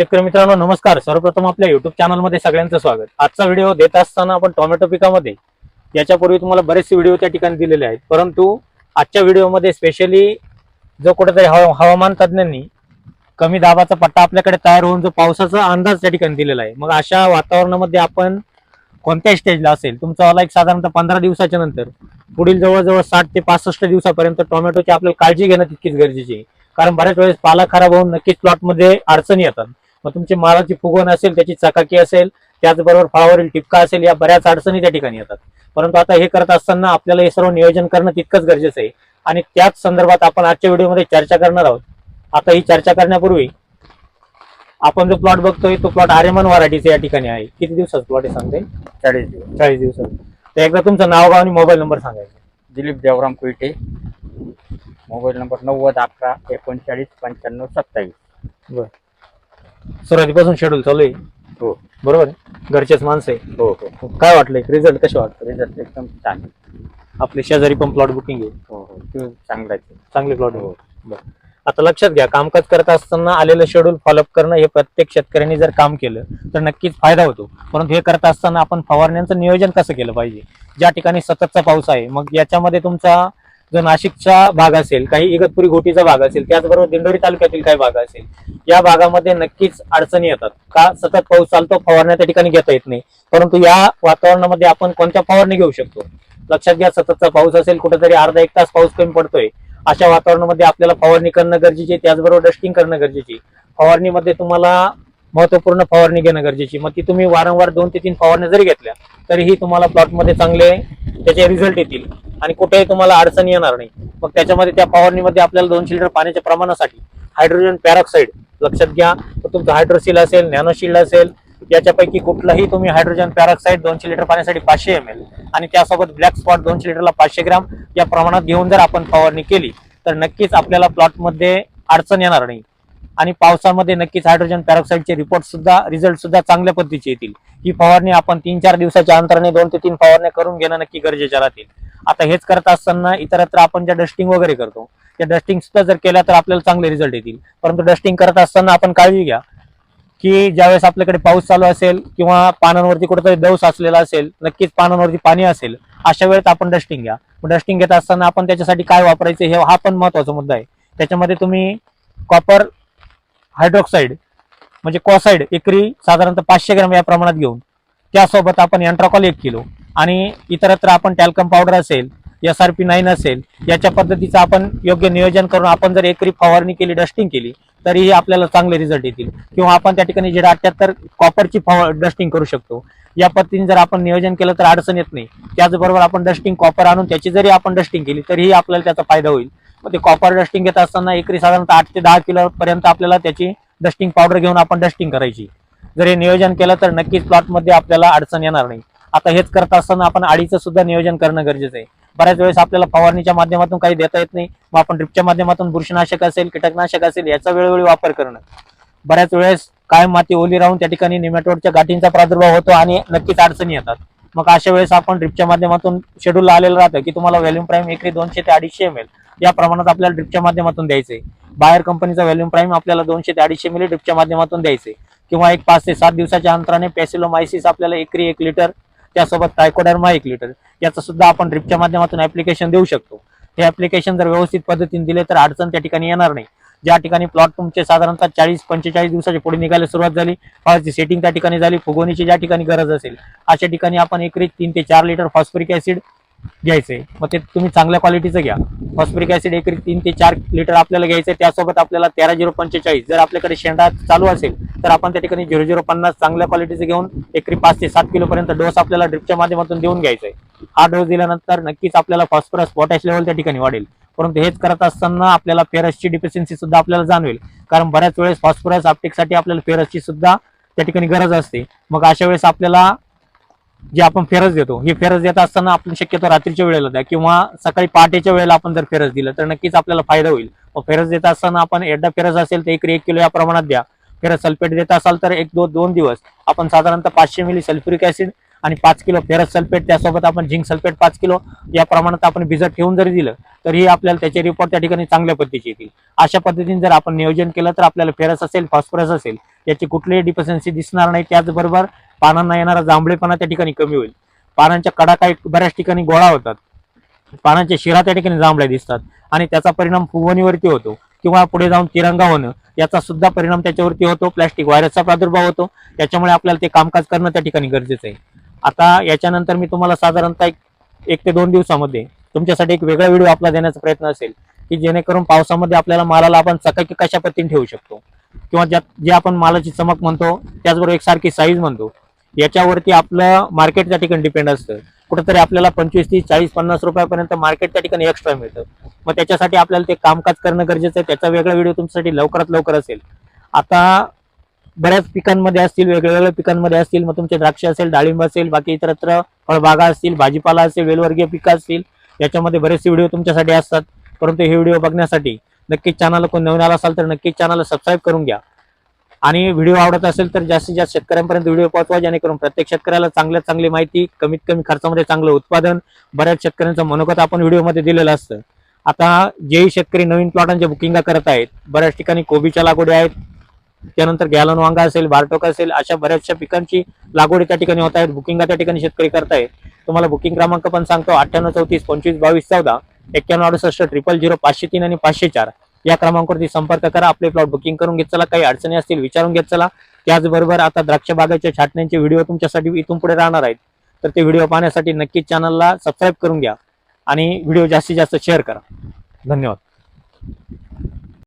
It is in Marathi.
शेतकरी मित्रांनो नमस्कार. सर्वप्रथम आपल्या युट्यूब चॅनलमध्ये सगळ्यांचं स्वागत. आजचा व्हिडिओ देत असताना आपण टोमॅटो पिकामध्ये याच्यापूर्वी तुम्हाला बरेचसे व्हिडिओ त्या ठिकाणी दिलेले आहेत. परंतु आजच्या व्हिडिओमध्ये स्पेशली जो कुठेतरी हवा हवामान तज्ज्ञांनी कमी दाबाचा पट्टा आपल्याकडे तयार होऊन जो पावसाचा अंदाज त्या ठिकाणी दिलेला आहे. मग अशा वातावरणामध्ये आपण कोणत्या स्टेजला असेल तुमचा वाला एक साधारणतः पंधरा दिवसाच्या नंतर पुढील जवळजवळ साठ ते पासष्ट दिवसापर्यंत टोमॅटोची आपल्याला काळजी घेणं तितकीच गरजेची आहे. कारण बऱ्याच वेळेस पाला खराब होऊन नक्कीच प्लॉटमध्ये अडचणी येतात. मग तुमची मालाची फुगवण असेल त्याची चकाकी असेल त्याचबरोबर फळावरील टिपका असेल या बऱ्याच अडचणी त्या ठिकाणी येतात. परंतु आता हे करत असताना आपल्याला हे सर्व नियोजन करणं तितकंच गरजेचं आहे. आणि त्याच संदर्भात आपण आजच्या व्हिडिओमध्ये चर्चा करणार आहोत. आता ही चर्चा करण्यापूर्वी आपण जो प्लॉट बघतोय तो प्लॉट आर्यमन व्हरायटीचा या ठिकाणी आहे. किती दिवसाचा प्लॉट आहे सांगते चाळीस दिवस. चाळीस दिवसाचा. तर एकदा तुमचं नाव गाव आणि मोबाईल नंबर सांगायचा दिलीप देवराम कुईटे. मोबाईल नंबर नव्वद अकरा एकोणचाळीस पंच्याण्णव सत्तावीस. बर. सुरुवातीपासून शेड्यूल चालू आहे. हो. बरोबर आहे? घरचेच माणसं आहे. हो हो. काय वाटलंय रिझल्ट कसे वाटतं रिझल्ट एकदम छान. आपले शेजारी पण प्लॉट बुकिंग आहे. हो हो. ते चांगला आहे चांगले प्लॉट हो. बरं. आता लक्षात घ्या कामकाज करत असताना आलेलं शेड्यूल फॉलोअप करणं हे प्रत्येक शेतकऱ्यांनी जर काम केलं तर नक्कीच फायदा होतो. परंतु हे करत असताना आपण फवारण्यांचं नियोजन कसं केलं पाहिजे? ज्या ठिकाणी सततचा पाऊस आहे मग याच्यामध्ये तुमचा जो नाशिकचा भाग असेल काही इगतपुरी घोटीचा भाग असेल त्याचबरोबर दिंडोरी तालुक्यातील काही भाग असेल या भागामध्ये नक्कीच अडचणी येतात. का सतत पाऊस चालतो फवारण्या त्या ठिकाणी घेता येत नाही. परंतु या वातावरणामध्ये आपण कोणत्या फवारणी घेऊ शकतो? लक्षात घ्या सततचा पाऊस असेल कुठेतरी अर्धा एक तास पाऊस कमी पडतोय. अशा वातावरणामध्ये आपल्याला फवारणी करणं गरजेची आहे त्याचबरोबर डस्टिंग करणं गरजेची फवारणीमध्ये तुम्हाला महत्त्वपूर्ण फवारणी घेणं गरजेची मग ती तुम्ही वारंवार दोन ते तीन फवारण्या जरी घेतल्या तरीही तुम्हाला प्लॉटमध्ये चांगले त्याचे रिझल्ट येतील. आणि कुठेही तुम्हाला अडचण येणार नाही. मग त्याच्यामध्ये त्या फवारणीमध्ये आपल्याला दोनशे लिटर पाण्याच्या प्रमाणासाठी हायड्रोजन पॅरॉक्साईड लक्षात घ्या. तुमचं हायड्रोसिल असेल नॅनोशिल्ड असेल याच्यापैकी कुठलाही तुम्ही हायड्रोजन पॅरॉक्साईड दोनशे लिटर पाण्यासाठी पाचशे एम एल आणि त्यासोबत ब्लॅक स्पॉट दोनशे लिटरला पाचशे ग्राम या प्रमाणात घेऊन जर आपण फवारणी केली तर नक्कीच आपल्याला प्लॉटमध्ये अडचण येणार नाही. आणि पावसामध्ये नक्कीच हायड्रोजन पॅरॉक्साईडचे रिपोर्ट सुद्धा रिझल्ट सुद्धा चांगल्या पद्धतीचे येतील. ही फवारणी आपण तीन चार दिवसाच्या अंतराने दोन ते तीन फवारण्या करून घेणं नक्की गरजेच्या राहतील. आता हेच करत असताना इतरत्र आपण ज्या डस्टिंग वगैरे करतो त्या डस्टिंग सुद्धा जर केल्या तर आपल्याला चांगले रिझल्ट येतील. परंतु डस्टिंग करत असताना आपण काळजी घ्या की ज्यावेळेस आपल्याकडे पाऊस चालू असेल किंवा पानांवरती कुठेतरी दौस असलेला असेल नक्कीच पानांवरती पाणी असेल अशा वेळेत आपण डस्टिंग घ्या. डस्टिंग घेत असताना आपण त्याच्यासाठी काय वापरायचं हे हा पण महत्त्वाचा मुद्दा आहे. त्याच्यामध्ये तुम्ही कॉपर हायड्रोक्साईड म्हणजे कॉसाईड एकरी साधारणतः पाचशे ग्रॅम या प्रमाणात घेऊन त्यासोबत आपण एंट्राकॉल एक किलो आणि इतरत्र आपण टॅल्कम पावडर असेल एस आर पी नाईन असेल याच्या पद्धतीचं आपण योग्य नियोजन करून आपण जर एकरी फवारणी केली डस्टिंग केली तरीही आपल्याला चांगले रिझल्ट येतील. किंवा आपण त्या ठिकाणी जे अठ्याहत्तर कॉपरची डस्टिंग करू शकतो. या पद्धतीने जर आपण नियोजन केलं तर अडचण येत नाही. त्याचबरोबर आपण डस्टिंग कॉपर आणून त्याची जरी आपण डस्टिंग केली तरीही आपल्याला त्याचा फायदा होईल. मग ते कॉपर डस्टिंग घेत असताना एकरी साधारणतः आठ ते दहा किलोपर्यंत आपल्याला त्याची डस्टिंग पावडर घेऊन आपण डस्टिंग करायची. जर हे नियोजन केलं तर नक्कीच प्लॉटमध्ये आपल्याला अडचण येणार नाही. आता हेच करत असताना आपण आडीचं सुद्धा नियोजन करणं गरजेचं आहे. बऱ्याच वेळेस आपल्याला फवारणीच्या माध्यमातून काही देता येत नाही. मग आपण ड्रिपच्या माध्यमातून बुरशीनाशक असेल कीटकनाशक असेल याचा वेळोवेळी वापर करणं. बऱ्याच वेळेस कायम माती ओली राहून त्या ठिकाणी निमॅटोडच्या गाठींचा प्रादुर्भाव होतो आणि नक्कीच अडचणी येतात. मग अशा वेळेस आपण ड्रिपच्या माध्यमातून शेड्यूल आलेलं राहतं की तुम्हाला व्हॅल्यूम प्राईम एकरी दोनशे ते अडीचशे एम एल या प्रमाणात आपल्याला ड्रिपच्या माध्यमातून द्यायचंय. बाहेर कंपनीचा व्हॅल्यूम प्राईम आपल्याला दोनशे ते अडीचशे मिली ड्रिपच्या माध्यमातून द्यायचे किंवा एक पाच ते सात दिवसाच्या अंतराने पॅसिलोमायसिस आपल्याला एकरी एक लिटर त्यासोबत टायकोडर्मा एक लिटर याचं सुद्धा आपण ड्रिपच्या माध्यमातून ऍप्लिकेशन देऊ शकतो. हे ऍप्लिकेशन जर व्यवस्थित पद्धतीने दिले तर अडचण त्या ठिकाणी येणार नाही. ज्या ठिकाणी प्लॉट तुमचे साधारणतः चाळीस पंचेचाळीस दिवसाच्या पुढे निघायला सुरुवात झाली फळाची सेटिंग त्या ठिकाणी झाली फुगवणीची ज्या ठिकाणी गरज असेल अशा ठिकाणी आपण एकरी तीन ते चार लिटर फॉस्फरिक ऍसिड घ्यायचंय मग ते तुम्ही चांगल्या क्वालिटीचं घ्या. फॉस्फरिक ऍसिड एकरी तीन ते चार लिटर आपल्याला घ्यायचंय. त्यासोबत आपल्याला तेरा झिरो पंचेचाळीस. जर आपल्याकडे शेंडा चालू असेल तर आपण त्या ठिकाणी झिरो झिरो पन्नास चांगल्या क्वालिटीचं घेऊन एकरी पाच ते सात किलोपर्यंत डोस आपल्याला ड्रिपच्या माध्यमातून देऊन घ्यायचा आहे हा डोस दिल्यानंतर नक्कीच आपल्याला फॉस्फरस पोटॅश लेवल त्या ठिकाणी वाढेल. परंतु हेच करत असताना आपल्याला फेरसची डिफिशियन्सी सुद्धा आपल्याला जाणवेल. कारण बऱ्याच वेळेस फॉस्फरस अपटेकसाठी आपल्याला फेरसची सुद्धा त्या ठिकाणी गरज असते. मग अशा वेळेस आपल्याला जे आपण फेरस देतो. हे फेरस देत असताना आपण शक्यतो रात्रीच्या वेळेला द्या किंवा सकाळी पहाटेच्या वेळेला आपण जर फेरस दिलं तर नक्कीच आपल्याला फायदा होईल. फेरस देत असताना आपण एकदा फेरस असेल तर एकरी एक किलो या प्रमाणात द्या. फेरस सल्फेट देत असाल तर एक दोन दोन दिवस. आपण साधारणतः पाचशे मिली सल्फ्युरिक ऍसिड आणि पाच किलो फेरस सल्फेट त्यासोबत आपण झिंक सल्फेट पाच किलो या प्रमाणात आपण भिजत ठेवून जरी दिलं तरी आपल्याला त्याचे रिपोर्ट त्या ठिकाणी चांगल्या पद्धतीचे येतील. अशा पद्धतीने जर आपण नियोजन केलं तर आपल्याला फेरस असेल फॉस्फरस असेल याची कुठलीही डिफिशन्सी दिसणार नाही. त्याचबरोबर पानांना येणारा जांभळेपणा त्या ठिकाणी कमी होईल. पानांच्या कडा काही बऱ्याच ठिकाणी गोळा होतात. पानांच्या शिरा त्या ठिकाणी जांभळ्या दिसतात आणि त्याचा परिणाम फुगवणीवरती होतो किंवा पुढे जाऊन तिरंगा होणं याचा सुद्धा परिणाम त्याच्यावरती होतो. प्लॅस्टिक व्हायरसचा प्रादुर्भाव होतो. त्याच्यामुळे आपल्याला ते कामकाज करणं त्या ठिकाणी गरजेचं आहे. आता याच्यानंतर मी तुम्हाला साधारणतः एक एक ते दोन दिवसामध्ये तुमच्यासाठी एक वेगळा व्हिडिओ आपला देण्याचा प्रयत्न असेल की जेणेकरून पावसामध्ये आपल्याला मालाला आपण चकाकी कशा पद्धतीने ठेवू शकतो? किंवा ज्यात जे आपण मालाची चमक म्हणतो त्याचबरोबर एक सारखी साईज म्हणतो. याच्यावरती आपलं मार्केट त्या ठिकाणी डिपेंड असतं. कुठेतरी आपल्याला पंचवीस तीस चाळीस पन्नास रुपयापर्यंत मार्केट त्या ठिकाणी एक्स्ट्रा मिळतं. मग त्याच्यासाठी आपल्याला ते कामकाज करणं गरजेचं आहे. त्याचा वेगळा व्हिडिओ तुमच्यासाठी लवकरात लवकर असेल. आता बऱ्याच पिकांमध्ये असतील वेगवेगळ्या पिकांमध्ये असतील मग तुमचे द्राक्ष असेल डाळिंब असेल बाकी इतरत्र फळबागा असतील भाजीपाला असेल वेलवर्गीय पिकं असतील याच्यामध्ये बरेचसे व्हिडिओ तुमच्यासाठी असतात. परंतु हे व्हिडिओ बघण्यासाठी नक्कीच चॅनल कोण नवीन आला असाल तर नक्कीच चॅनलला सबस्क्राईब करून घ्या. आणि व्हिडिओ आवडत असेल तर जास्तीत जास्त शेतकऱ्यांपर्यंत व्हिडिओ पोहोचवा जेणेकरून प्रत्येक शेतकऱ्याला चांगल्यात चांगली माहिती कमीत कमी खर्चामध्ये चांगलं उत्पादन बऱ्याच शेतकऱ्यांचं मनोगत आपण व्हिडिओमध्ये दिलेलं असतं. आता जेही शेतकरी नवीन प्लॉटांच्या बुकिंगा करत आहेत बऱ्याच ठिकाणी कोबीच्या लागवडी आहेत त्यानंतर गॅलन वांगा असेल बारटोक असेल अशा बऱ्याचशा पिकांची लागवडी त्या ठिकाणी होत आहेत बुकिंगा त्या ठिकाणी शेतकरी करतायत. तुम्हाला बुकिंग क्रमांक पण सांगतो अठ्ठ्याण्णव चौतीस पंचवीस बावीस चौदा एक्क्याण्णव अडुसष्ट ट्रिपल झिरो पाचशे तीन आणि पाचशे चार. या क्रमांकावरती संपर्क करा आपले प्लॉट बुकिंग करून घेत चला काही अडचणी असतील विचारून घेत चला. त्याचबरोबर आता द्राक्ष बागाच्या छाटण्यांचे व्हिडिओ तुमच्यासाठी इथून पुढे राहणार आहेत. तर ते व्हिडिओ पाहण्यासाठी नक्कीच चॅनलला सबस्क्राईब करून घ्या आणि व्हिडिओ जास्तीत जास्त शेअर करा. धन्यवाद.